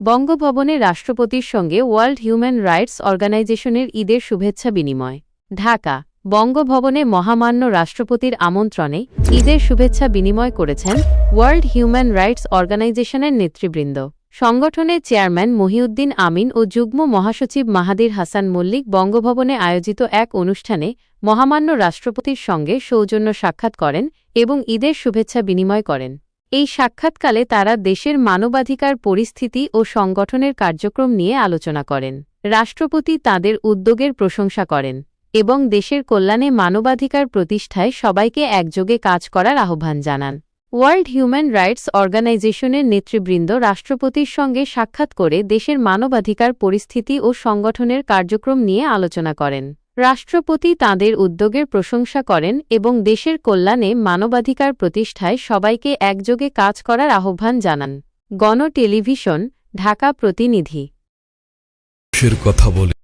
বঙ্গভবনে রাষ্ট্রপতির সঙ্গে ওয়ার্ল্ড হিউম্যান রাইটস অর্গানাইজেশনের ঈদের শুভেচ্ছা বিনিময়। ঢাকা, বঙ্গভবনে মহামান্য রাষ্ট্রপতির আমন্ত্রণে ঈদের শুভেচ্ছা বিনিময় করেছেন ওয়ার্ল্ড হিউম্যান রাইটস অর্গানাইজেশনের নেতৃবৃন্দ। সংগঠনের চেয়ারম্যান মহিউদ্দিন আমিন ও যুগ্ম মহাসচিব মাহাদির হাসান মল্লিক বঙ্গভবনে আয়োজিত এক অনুষ্ঠানে মহামান্য রাষ্ট্রপতির সঙ্গে সৌজন্য সাক্ষাৎ করেন এবং ঈদের শুভেচ্ছা বিনিময় করেন। এই সাক্ষাৎকালে তারা দেশের মানবাধিকার পরিস্থিতি ও সংগঠনের কার্যক্রম নিয়ে আলোচনা করেন। রাষ্ট্রপতি তাদের উদ্যোগের প্রশংসা করেন এবং দেশের কল্যাণে মানবাধিকার প্রতিষ্ঠায় সবাইকে একযোগে কাজ করার আহ্বান জানান। ওয়ার্ল্ড হিউম্যান রাইটস অর্গানাইজেশনের নেতৃবৃন্দ রাষ্ট্রপতির সঙ্গে সাক্ষাৎ করে দেশের মানবাধিকার পরিস্থিতি ও সংগঠনের কার্যক্রম নিয়ে আলোচনা করেন। রাষ্ট্রপতি তাঁদের উদ্যোগের প্রশংসা করেন এবং দেশের কল্যাণে মানবাধিকার প্রতিষ্ঠায় সবাইকে একযোগে কাজ করার আহ্বান জানান। গণ টেলিভিশন ঢাকা প্রতিনিধি। কথা বলে